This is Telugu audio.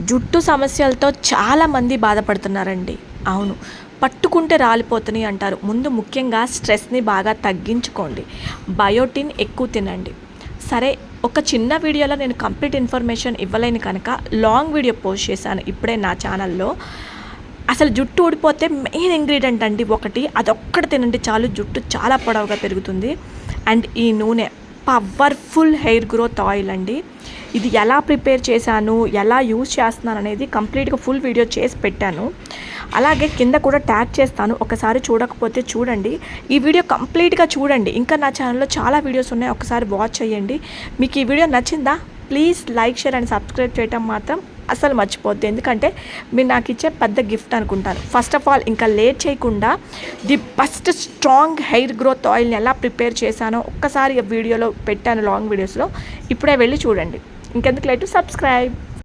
జుట్టు సమస్యలతో చాలామంది బాధపడుతున్నారండి. అవును. పట్టుకుంటే రాలిపోతున్నాయి అంటారు. ముందు ముఖ్యంగా స్ట్రెస్ని బాగా తగ్గించుకోండి. బయోటిన్ ఎక్కువ తినండి. సరే ఒక చిన్న వీడియోలో నేను కంప్లీట్ ఇన్ఫర్మేషన్ ఇవ్వలేను కనుక లాంగ్ వీడియో పోస్ట్ చేశాను ఇప్పుడే నా ఛానల్లో. అసలు జుట్టు ఊడిపోతే మెయిన్ ఇంగ్రీడియంట్ అండి ఒకటి. అదొక్కటి తినండి చాలు. జుట్టు చాలా పొడవుగా పెరుగుతుంది. అండ్ ఈ నూనె పవర్ఫుల్ హెయిర్ గ్రోత్ ఆయిల్ అండి. ఇది ఎలా ప్రిపేర్ చేశాను ఎలా యూజ్ చేస్తున్నాను అనేది కంప్లీట్గా ఫుల్ వీడియో చేసి పెట్టాను. అలాగే కింద కూడా ట్యాగ్ చేస్తాను ఒకసారి చూడకపోతే చూడండి. ఈ వీడియో కంప్లీట్గా చూడండి. ఇంకా నా ఛానల్లో చాలా వీడియోస్ ఉన్నాయి ఒకసారి వాచ్ చేయండి. మీకు ఈ వీడియో నచ్చిందా? Please like share and subscribe చేయటం మాత్రం అసలు మర్చిపోద్ది ఎందుకంటే మీరు నాకు ఇచ్చే పెద్ద గిఫ్ట్ అనుకుంటాను. ఫస్ట్ ఆఫ్ ఆల్ ఇంకా లేట్ చేయకుండా the best strong hair growth ఆయిల్ని ఎలా ప్రిపేర్ చేశానో ఒక్కసారి వీడియోలో పెట్టాను లాంగ్ వీడియోస్లో. ఇప్పుడే వెళ్ళి చూడండి. ఇంకెందుకు లేటు? సబ్స్క్రైబ్